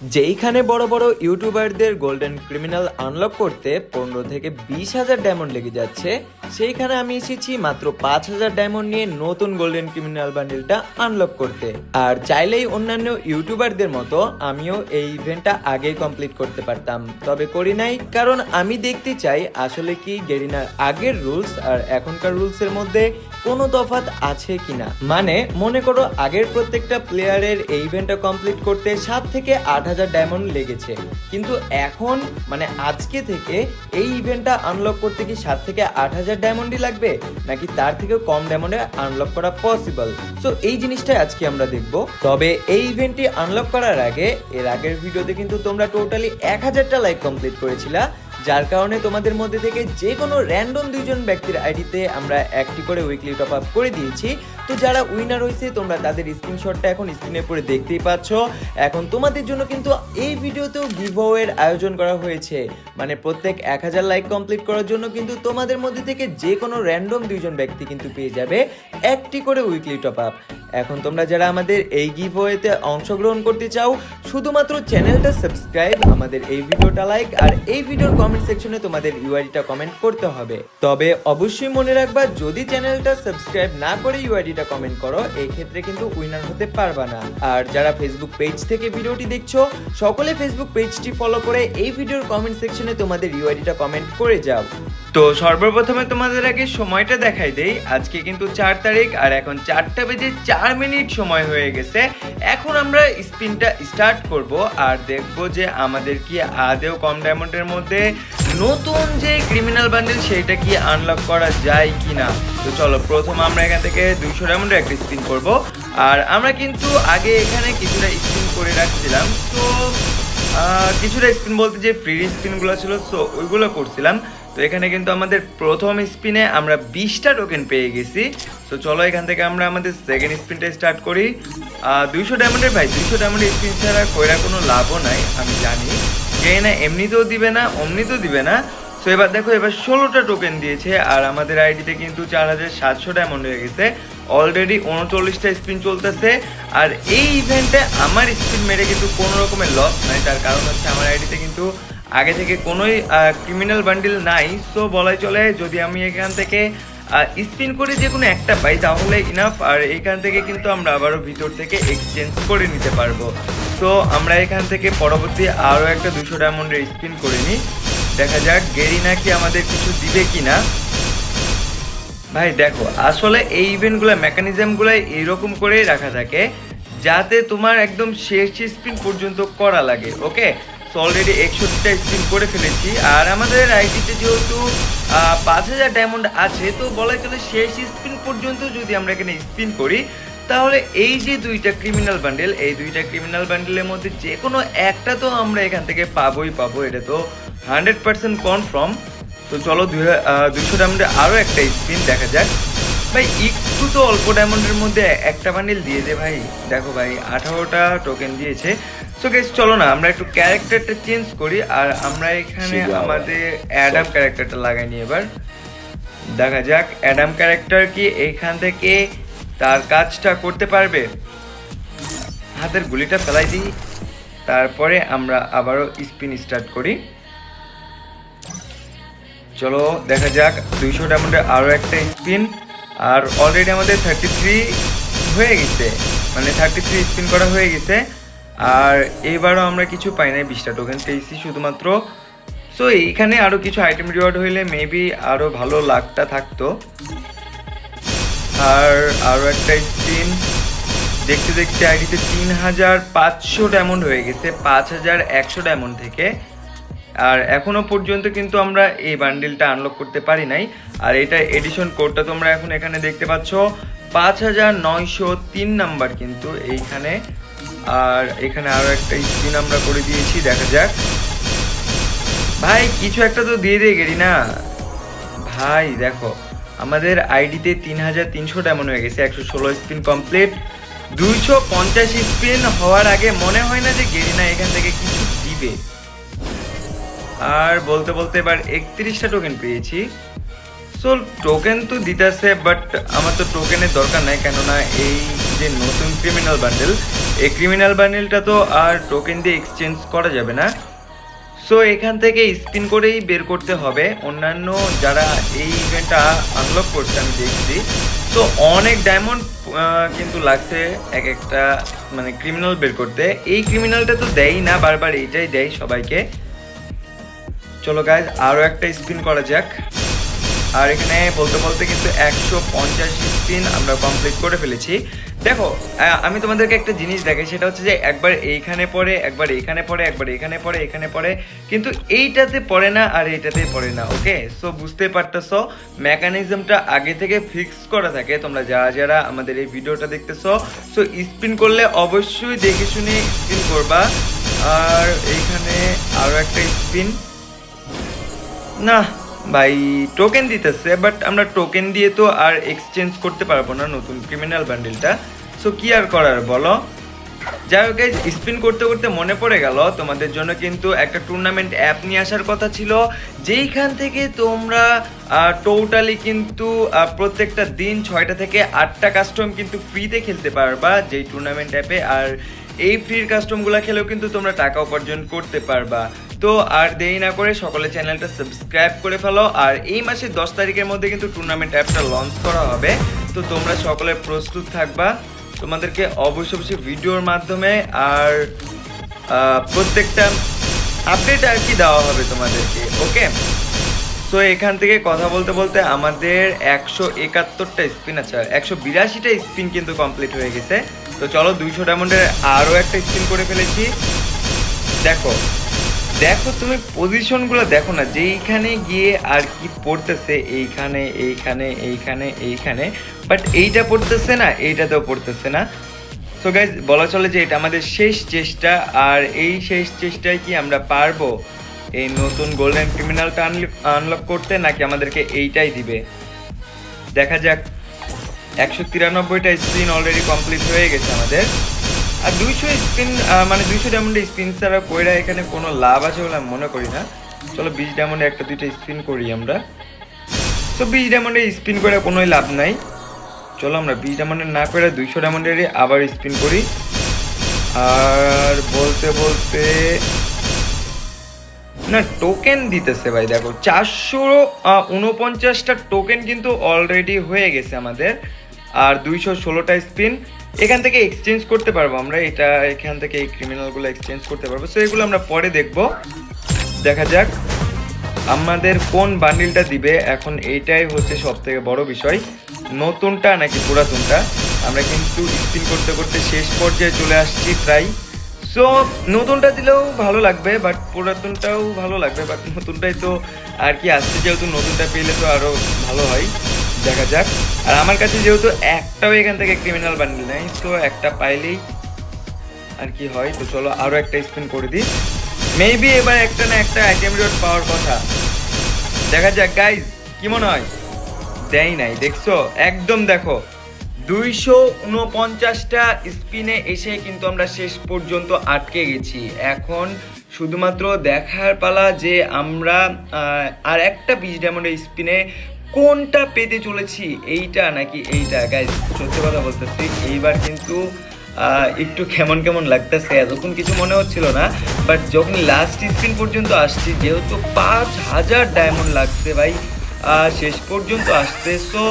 যেইখানে বড় বড় ইউটিউবারদের গোল্ডেন ক্রিমিনাল আনলক করতে পনেরো থেকে বিশ হাজার ডায়মন্ড লেগে যাচ্ছে, সেইখানে আমি এসেছি মাত্র পাঁচ হাজার ডায়মন্ড নিয়ে নতুন গোল্ডেন ক্রিমিনাল বান্ডেলটা আনলক করতে। আর চাইলেই অন্যান্য ইউটিউবারদের মতো আমিও এই ইভেন্টটা আগেই কমপ্লিট করতে পারতাম। তবে করি নাই, কারণ আমি দেখতে চাই আসলে কি গেরিনার আগের রুলস আর এখনকার রুলস এর মধ্যে কোনো তফাৎ আছে কিনা? মানে মনে করো আগের প্রত্যেকটা প্লেয়ারের এই ইভেন্টটা কমপ্লিট করতে সাত থেকে আট হাজার ডায়মন্ড লেগেছে। কিন্তু এখন মানে আজকে থেকে এই ইভেন্টটা আনলক করতে কি সাত থেকে আট হাজার ডায়মন্ডই লাগবে? নাকি তার থেকেও কম ডায়মন্ডে আনলক করা পসিবল সো এই জিনিসটাই আজকে আমরা দেখব। তবে এই ইভেন্টটি আনলক করার আগে, এর আগের ভিডিওতে কিন্তু তোমরা টোটালি এক হাজারটা লাইক কমপ্লিট করেছিলা। যার কারণে তোমাদের মধ্যে থেকে যে কোনো র্যান্ডম দুইজন ব্যক্তির আইডিতে আমরা একটি করে উইকলি টপ আপ করে দিয়েছি। তো যারা উইনার হয়েছে তোমরা তাদের স্ক্রিনশটটা এখন স্ক্রিনে পরে দেখতেই পাচ্ছ। এখন তোমাদের জন্য কিন্তু এই ভিডিওতেও গিভ এর আয়োজন করা হয়েছে। মানে প্রত্যেক এক হাজার লাইক কমপ্লিট করার জন্য কিন্তু তোমাদের মধ্যে থেকে যে কোনো র্যান্ডম দুইজন ব্যক্তি কিন্তু পেয়ে যাবে একটি করে উইকলি টপ আপ এখন তোমরা যারা আমাদের এই গিভ ওয়েতে অংশগ্রহণ করতে চাও, শুধুমাত্র চ্যানেলটা সাবস্ক্রাইব আমাদের এই ভিডিওটা লাইক আর এই ভিডিওর কমেন্ট সেকশনে তোমাদের ইউআইডিটা কমেন্ট করতে হবে। তবে অবশ্যই মনে রাখবা, যদি চ্যানেলটা সাবস্ক্রাইব না করে ইউআইডিটা কমেন্ট করো এই ক্ষেত্রে কিন্তু উইনার হতে পারবা না। আর যারা ফেসবুক পেজ থেকে ভিডিওটি দেখছ, সকলে ফেসবুক পেজটি ফলো করে এই ভিডিওর কমেন্ট সেকশনে তোমাদের ইউআইডিটা কমেন্ট করে যাও। তো সর্বপ্রথমে তোমাদের আগে সময়টা দেখাই দেই। আজকে কিন্তু চার তারিখ আর এখন চারটা বেজে চার মিনিট সময় হয়ে গেছে। এখন আমরা স্পিনটা স্টার্ট করব আর দেখব যে আমাদের কি আদেও কম ডায়মন্ডের মধ্যে নতুন যে ক্রিমিনাল বান্ডেল সেটা কি আনলক করা যায় কি না তো চলো, প্রথম আমরা এখান থেকে দুইশো ডায়মন্ডের একটা স্পিন করব। আর আমরা কিন্তু আগে এখানে কিছুটা স্পিন করে রাখছিলাম। তো কিছুটা স্পিন বলতে যে ফ্রি স্পিনগুলো ছিল সো ওইগুলো করছিলাম। তো এখানে কিন্তু আমাদের প্রথম স্পিনে আমরা বিশটা টোকেন পেয়ে গেছি। তো চলো এখান থেকে আমরা আমাদের সেকেন্ড স্পিনটা স্টার্ট করি। দুইশো ডায়মন্ডের ভাই, দুইশো ডায়মন্ডের স্পিন ছাড়া কইরা কোনো লাভও নাই, আমি জানি। যে না এমনিতেও দিবে না, অমনিতেও দিবে না। তো এবার দেখো, এবার ষোলোটা টোকেন দিয়েছে আর আমাদের আইডিতে কিন্তু চার হাজার সাতশো ডায়মন্ড হয়ে গেছে। অলরেডি উনচল্লিশটা স্পিন চলতেছে আর এই ইভেন্টে আমার স্পিন মেরে কিন্তু কোনো রকমের লস নাই। তার কারণ হচ্ছে আমার আইডিতে কিন্তু আগে থেকে কোনোই ক্রিমিনাল বান্ডিল নাই সো বলাই চলে যদি আমি এখান থেকে স্পিন করে যে কোনো একটা পাই তাহলে ইনাফ আর এখান থেকে কিন্তু আমরা আবারও ভিতর থেকে এক্সচেঞ্জ করে নিতে পারব। সো আমরা এখান থেকে পরবর্তী আরও একটা দুশো ডায়মন্ডের স্পিন করে নিই। দেখা যাক গেরি নাকি আমাদের কিছু দিবে কিনা। ভাই, দেখো, আসলে এই ইভেন্টগুলো মেকানিজমগুলো এইরকম করেই রাখা থাকে, যাতে তোমার একদম শেষ স্পিন পর্যন্ত করা লাগে ওকে অলরেডি একষট্টিটা স্পিন করে ফেলেছি। আর আমাদের আইডিতে যেহেতু পাঁচ হাজার ডায়মন্ড আছে, তো বলা চলে শেষ স্পিন পর্যন্ত যদি আমরা এখানে স্পিন করি, তাহলে এই যে দুইটা ক্রিমিনাল বান্ডেল এই দুইটা ক্রিমিনাল বান্ডেলের মধ্যে যে কোনো একটা তো আমরা এখান থেকে পাবোই, পাবো। এটা তো হান্ড্রেড পার্সেন্ট কনফার্ম তো চলো দুইশো ডায়মন্ডে আরও একটা স্পিন দেখা যাক। ভাই, একটু তো অল্প ডায়মন্ডের মধ্যে একটা বান্ডেল দিয়ে দে ভাই। দেখো ভাই, আঠারোটা টোকেন দিয়েছে। সো গেস চলো না আমরা একটু ক্যারেক্টারটা চেঞ্জ করি আর আমরা এখানে আমাদের অ্যাডাম ক্যারেক্টারটা লাগাই নি এবার। দেখা যাক অ্যাডাম ক্যারেক্টার কি এইখান থেকে তার কাজটা করতে পারবে? হাতের গুলিটা ফেলাই দিই তারপরে আমরা আবারও স্পিন স্টার্ট করি। চলো দেখা যাক দুইশো ডায়মন্ডের আরও একটা স্পিন আর অলরেডি আমাদের থার্টি থ্রি হয়ে গেছে। মানে থার্টি থ্রি স্পিন করা হয়ে গেছে। আর এবারও আমরা কিছু পাই নাই, বিশটা টোকেন পেয়েছি শুধুমাত্র। সো এইখানে আরও কিছু আইটেম রিওয়ার্ড হইলে মেবি আরও ভালো লাকটা থাকতো। আর আরও একটা স্পিন দেখতে দেখতে আইডিতে তিন হাজার পাঁচশো ডায়মন্ড হয়ে গেছে পাঁচ হাজার একশো ডায়মন্ড থেকে। আর এখনও পর্যন্ত কিন্তু আমরা এই বান্ডিলটা আনলক করতে পারি নাই। আর এটা এডিশন কোডটা তোমরা এখন এখানে দেখতে পাচ্ছ পাঁচ হাজার নয়শো তিন নাম্বার কিন্তু এইখানে আর এখানে আরও একটা স্পিন আমরা করে দিয়েছি, দেখা যাক। ভাই, কিছু একটা তো দিয়ে দিয়ে গেলি না ভাই, দেখো, আমাদের আইডিতে তিন হাজার তিনশো ডায়মন্ড হয়ে গেছে, একশো ষোলো স্পিন কমপ্লিট। দুইশো পঞ্চাশ স্পিন হওয়ার আগে মনে হয় না যে গেরিনা এখান থেকে কিছু দিবে। আর বলতে বলতে এবার একত্রিশটা টোকেন পেয়েছি। সো টোকেন তো দিতেছে বাট আমার তো টোকেনের দরকার নাই, কেননা এই যে নতুন ক্রিমিনাল বান্ডেল এই ক্রিমিনাল বান্ডেলটা তো আর টোকেন দিয়ে এক্সচেঞ্জ করা যাবে না। সো এখান থেকে স্পিন করেই বের করতে হবে। অন্যান্য যারা এই ইভেন্টটা আনলক করছে, আমি দেখছি। তো অনেক ডায়মন্ড কিন্তু লাগছে এক একটা মানে ক্রিমিনাল বের করতে। এই ক্রিমিনালটা তো দেয়ই না, বারবার এইটাই দেয় সবাইকে। চলো গাইজ আরও একটা স্পিন করা যাক। আর এখানে বলতে বলতে কিন্তু একশো পঞ্চাশ স্পিন আমরা কমপ্লিট করে ফেলেছি। দেখো আমি তোমাদেরকে একটা জিনিস দেখাই, সেটা হচ্ছে যে একবার এইখানে পড়ে, একবার এইখানে পড়ে, একবার এখানে পড়ে এখানে পড়ে, কিন্তু এইটাতে পড়ে না আর এইটাতে পড়ে না ওকে সো বুঝতে পারতেছো মেকানিজমটা আগে থেকে ফিক্স করা থাকে, তোমরা যারা যারা আমাদের এই ভিডিওটা দেখতেছো সো স্পিন করলে অবশ্যই দেখে শুনে স্পিন করবা। আর এইখানে আরও একটা স্পিন না ভাই টোকেন দিতেছে বাট আমরা টোকেন দিয়ে তো আর এক্সচেঞ্জ করতে পারব না নতুন ক্রিমিনাল বান্ডেলটা সো কি আর করার বলো? যাই হোক স্পিন করতে করতে মনে পড়ে গেল। তোমাদের জন্য কিন্তু একটা টুর্নামেন্ট অ্যাপ নিয়ে আসার কথা ছিল। যেইখান থেকে তোমরা টোটালি কিন্তু প্রত্যেকটা দিন ছয়টা থেকে আটটা কাস্টম কিন্তু ফ্রিতে খেলতে পারবা যেই টুর্নামেন্ট অ্যাপে আর এই ফ্রির কাস্টমগুলো খেলেও কিন্তু তোমরা টাকা উপার্জন করতে পারবা। তো আর দেরি না করে সকলে চ্যানেলটা সাবস্ক্রাইব করে ফেলো। আর এই মাসের দশ তারিখের মধ্যে কিন্তু টুর্নামেন্ট অ্যাপটা লঞ্চ করা হবে। তো তোমরা সকলে প্রস্তুত থাকবা। তোমাদেরকে অবশ্যই অবশ্যই ভিডিওর মাধ্যমে আর প্রত্যেকটা আপডেট আর কি দেওয়া হবে তোমাদেরকে ওকে তো এখান থেকে কথা বলতে বলতে আমাদের একশো একাত্তরটা স্পিন আছে একশো বিরাশিটা স্পিন কিন্তু কমপ্লিট হয়ে গেছে। তো চলো দুইশো ডায়মন্ডের আরও একটা স্পিন করে ফেলেছি। দেখো দেখো, তুমি পজিশনগুলো দেখো না, যেইখানে গিয়ে আর কি পড়তেছে, এইখানে এইখানে এইখানে এইখানে বাট এইটা পড়তেছে না, এইটাতেও পড়তেছে না। সো গাইজ বলা চলে যে এটা আমাদের শেষ চেষ্টা, আর এই শেষ চেষ্টায় কি আমরা পারব এই নতুন গোল্ডেন ক্রিমিনালটা আনলক করতে, নাকি আমাদেরকে এইটাই দিবে? দেখা যাক, একশো তিরানব্বইটা স্ক্রিন অলরেডি কমপ্লিট হয়ে গেছে আমাদের। আর দুইশো স্পিন মানে দুইশো ডায়মন্ডে স্পিন ছাড়া কইরা এখানে কোনো লাভ আছে বলে আমি মনে করি না। চলো বিশ ডায়মন্ডে একটা দুইটা স্পিন করি আমরা। তো বিশ ডায়মন্ডে স্পিন করে কোনোই লাভ নাই। চলো আমরা বিশ ডায়মন্ডে না করে দুইশো ডায়মন্ডের আবার স্পিন করি। আর বলতে বলতে, না টোকেন দিতেছে ভাই, দেখো, চারশো উনপঞ্চাশটা টোকেন কিন্তু অলরেডি হয়ে গেছে আমাদের। আর দুইশো ষোলোটা স্পিন এখান থেকে এক্সচেঞ্জ করতে পারব আমরা। এটা এখান থেকে এই ক্রিমিনালগুলো এক্সচেঞ্জ করতে পারব। সো এগুলো আমরা পরে দেখব। দেখা যাক। আমাদের কোন বান্ডিলটা দিবে? এখন এইটাই হচ্ছে সব থেকে বড় বিষয়। নতুনটা নাকি পুরাতনটা? আমরা কিন্তু স্পিন করতে করতে শেষ পর্যায়ে চলে আসছি প্রায়। সো নতুনটা দিলেও ভালো লাগবে বাট পুরাতনটাও ভালো লাগবে বাট নতুনটাই তো আর কি আসছে। যেহেতু নতুনটা পেলে তো আরও ভালো হয়। দেখা যাক। আর আমার কাছে যেহেতু একটাও এখান থেকে ক্রিমিনাল বান্ডিল নেই, তো একটা পাইলেই আর কি হয়। তো চলো আরও একটা স্পিন করে দিই। মেবি এবার একটা না একটা আইটেম রিওয়ার্ড পাওয়ার কথা। দেখা যাক গাইজ কি মনে হয়? দেয় নাই, দেখছ? একদম দেখো। দুইশো উনপঞ্চাশটা স্পিনে এসে কিন্তু আমরা শেষ পর্যন্ত আটকে গেছি। এখন শুধুমাত্র দেখার পালা যে আমরা আর একটা বিশ ডায়মন্ডের স্পিনে কোনটা পেতে চলেছি? এইটা নাকি এইটা? গাইজ সত্যি কথা বলতেছি, এইবার কিন্তু একটু কেমন কেমন লাগতেছে, এতক্ষণ কিছু মনে হচ্ছিল না বাট যখন লাস্ট স্পিন পর্যন্ত আসছি, যেহেতু পাঁচ হাজার ডায়মন্ড লাগছে ভাই শেষ পর্যন্ত আসতে সো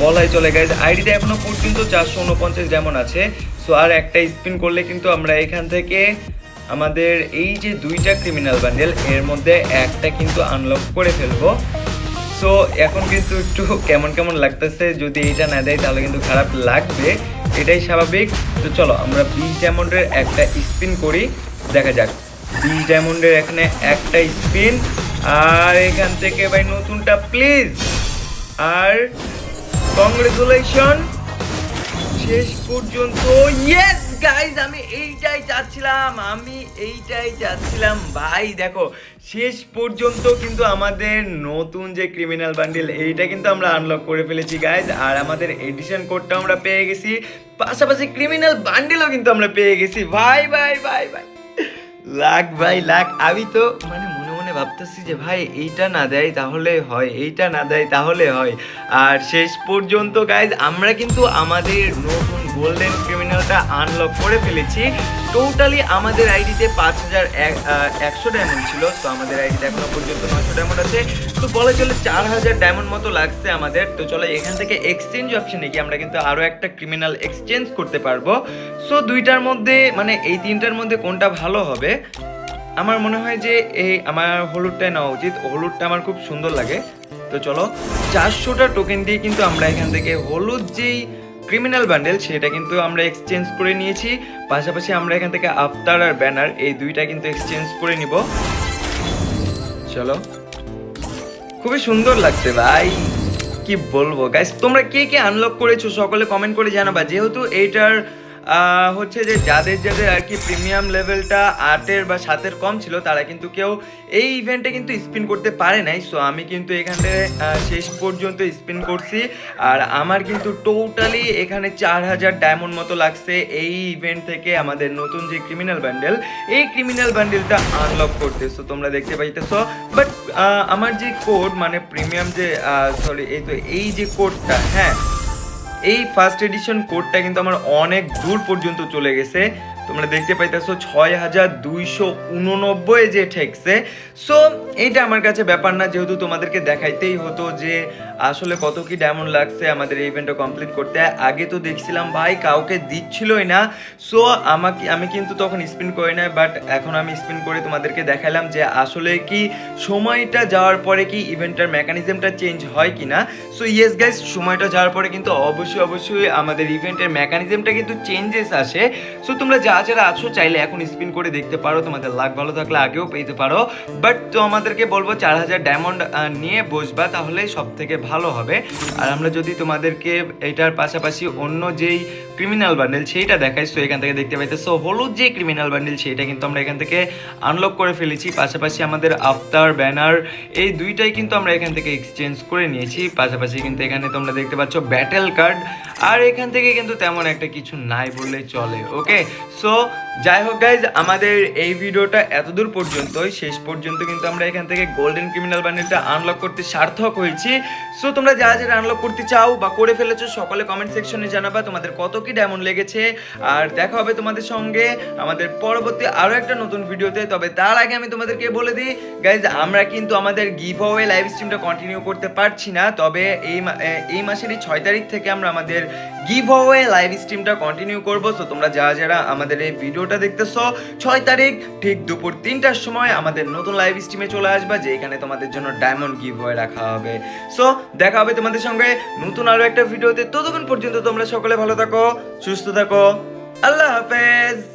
বলাই চলে গেছে আইডিতে এখনও পর্যন্ত চারশো উনপঞ্চাশ ডায়মন্ড আছে সো আর একটা স্পিন করলে কিন্তু আমরা এখান থেকে আমাদের এই যে দুইটা ক্রিমিনাল বান্ডেল এর মধ্যে একটা কিন্তু আনলক করে ফেলব। সো এখন কিন্তু একটু কেমন কেমন লাগতেছে, যদি এইটা না দেয়, তাহলে কিন্তু খারাপ লাগবে। এটাই স্বাভাবিক। তো চলো, আমরা বিশ ডায়মন্ডের একটা স্পিন করি। দেখা যাক। বিশ ডায়মন্ডের এখানে একটা স্পিন আর এখান থেকে ভাই নতুনটা প্লিজ আর কংগ্রেচুলেশন শেষ পর্যন্ত ইয়েস গাইজ আমি এইটাই চাচ্ছিলাম, আমি এইটাই চাচ্ছিলাম। ভাই, দেখো, শেষ পর্যন্ত কিন্তু আমাদের নতুন যে ক্রিমিনাল বান্ডিল এইটা কিন্তু আমরা আনলক করে ফেলেছি গাইজ আর আমাদের এডিশন আমরা পেয়ে গেছি। পাশাপাশি ক্রিমিনাল বান্ডিলও কিন্তু আমরা পেয়ে গেছি। ভাই ভাই ভাই ভাই। লাখ ভাই, লাখ। আমি তো মানে মনে মনে ভাবতেছি যে, ভাই, এইটা না দেয় তাহলে হয়, এইটা না দেয় তাহলে হয়। আর শেষ পর্যন্ত গাইজ আমরা কিন্তু আমাদের নতুন গোল্ডেন ক্রিমিনালটা আনলক করে ফেলেছি। টোটালি আমাদের আইডিতে পাঁচ হাজার একশো ডায়মন্ড ছিল, তো আমাদের আইডিতে এখনও পর্যন্ত নশো ডায়মন্ড আছে। তো বলে চলে চার হাজার ডায়মন্ড মতো লাগছে আমাদের। তো চলো এখান থেকে এক্সচেঞ্জ অপশনে গিয়ে আমরা কিন্তু আরও একটা ক্রিমিনাল এক্সচেঞ্জ করতে পারব। সো দুইটার মধ্যে মানে এই তিনটার মধ্যে কোনটা ভালো হবে? আমার মনে হয় যে এই আমার হলুদটাই নেওয়া উচিত। হলুদটা আমার খুব সুন্দর লাগে। তো চলো চারশোটা টোকেন দিয়ে কিন্তু আমরা এখান থেকে হলুদ যেই ক্রিমিনাল বান্ডেল সেটা কিন্তু আমরা এক্সচেঞ্জ করে নিয়েছি। পাশাপাশি আমরা এখান থেকে আফতার আর ব্যানার, এই দুইটা কিন্তু এক্সচেঞ্জ করে নিব। চলো। খুবই সুন্দর লাগছে ভাই। কি বলব? গাইস তোমরা কে কে আনলক করেছ, সকলে কমেন্ট করে জানাবা। যেহেতু এইটার হচ্ছে যে যাদের যাদের আর কি প্রিমিয়াম লেভেলটা আটের বা সাতের কম ছিল, তারা কিন্তু কেউ এই ইভেন্টে কিন্তু স্পিন করতে পারে নাই। সো আমি কিন্তু এখানে শেষ পর্যন্ত স্পিন করছি। আর আমার কিন্তু টোটালি এখানে চার হাজার ডায়মন্ড মতো লাগছে এই ইভেন্ট থেকে আমাদের নতুন যে ক্রিমিনাল ব্যান্ডেল এই ক্রিমিনাল ব্যান্ডেলটা আনলক করতে। সো তোমরা দেখতে পাইতেছো। বাট আমার যে কোড মানে প্রিমিয়াম যে সরি এই তো, এই যে কোডটা হ্যাঁ এই ফার্স্ট এডিশন কোডটা কিন্তু আমার অনেক দূর পর্যন্ত চলে গেছে। তোমরা দেখতে পাইতেছো ছয় হাজার দুইশো উননব্বই যে ঠেকছে। সো এইটা আমার কাছে ব্যাপার না, যেহেতু তোমাদেরকে দেখাইতেই হতো যে আসলে কত কি ডায়মন্ড লাগছে আমাদের এই ইভেন্টটা কমপ্লিট করতে। আগে তো দেখছিলাম, ভাই, কাউকে দিচ্ছিলই না। সো আমাকে, আমি কিন্তু তখন স্পিন করি না বাট এখন আমি স্পিন করে তোমাদেরকে দেখালাম যে আসলে কি সময়টা যাওয়ার পরে কি ইভেন্টটার মেকানিজমটা চেঞ্জ হয় কি না সো ইয়েস গাইস সময়টা যাওয়ার পরে কিন্তু অবশ্যই অবশ্যই আমাদের ইভেন্টের মেকানিজমটা কিন্তু চেঞ্জেস আসে। সো তোমরা যা যারা আছো, চাইলে এখন স্পিন করে দেখতে পারো। তোমাদের লাক ভালো থাকলে আগেও পেতে পারো। বাট তো আমাদেরকে বলব, চার হাজার ডায়মন্ড নিয়ে বসবা, তাহলে সব থেকে ভালো হবে। আর আমরা যদি তোমাদেরকে এটার পাশাপাশি অন্য যেই ক্রিমিনাল বান্ডেল সেইটা দেখাই সো এখান থেকে দেখতে পাইতেছো, হলুদ যে ক্রিমিনাল বান্ডেল সেইটা কিন্তু আমরা এখান থেকে আনলক করে ফেলেছি। পাশাপাশি আমাদের আফতার ব্যানার এই দুইটাই কিন্তু আমরা এখান থেকে এক্সচেঞ্জ করে নিয়েছি। পাশাপাশি কিন্তু এখানে তোমরা দেখতে পাচ্ছ ব্যাটেল কার্ড আর এখান থেকে কিন্তু তেমন একটা কিছু নাই বললে চলে ওকে সো, যাই হোক গাইজ আমাদের এই ভিডিওটা এতদূর পর্যন্তই। শেষ পর্যন্ত কিন্তু আমরা এখান থেকে গোল্ডেন ক্রিমিনাল বান্ডেলটা আনলক করতে সার্থক হয়েছি। সো, তোমরা যারা যারা আনলক করতে চাও বা করে ফেলেছো, সকলে কমেন্ট সেকশনে জানাবা তোমাদের কত কি ডায়মন্ড লেগেছে। আর দেখা হবে তোমাদের সঙ্গে আমাদের পরবর্তী আরও একটা নতুন ভিডিওতে। তবে তার আগে আমি তোমাদেরকে বলে দিই গাইজ আমরা কিন্তু আমাদের গিভ অ্যাওয়ে লাইভ স্ট্রিমটা কন্টিনিউ করতে পারছি না। তবে এই এই মাসেরই ছয় তারিখ থেকে আমরা আমাদের গিভ অ্যাওয়ে লাইভ স্ট্রিমটা কন্টিনিউ করব। সো, তোমরা যারা যারা আমাদের এই ভিডিওটা দেখতেছ, ছয় তারিখ, ঠিক দুপুর তিনটার সময় আমাদের নতুন লাইভ স্ট্রিমে চলে আসবা, যেখানে তোমাদের জন্য ডায়মন্ড গিভ হয়ে রাখা হবে। সো দেখা হবে তোমাদের সঙ্গে নতুন আরও একটা ভিডিওতে। ততক্ষণ পর্যন্ত তোমরা সকলে ভালো থাকো, সুস্থ থাকো। আল্লাহ হাফেজ!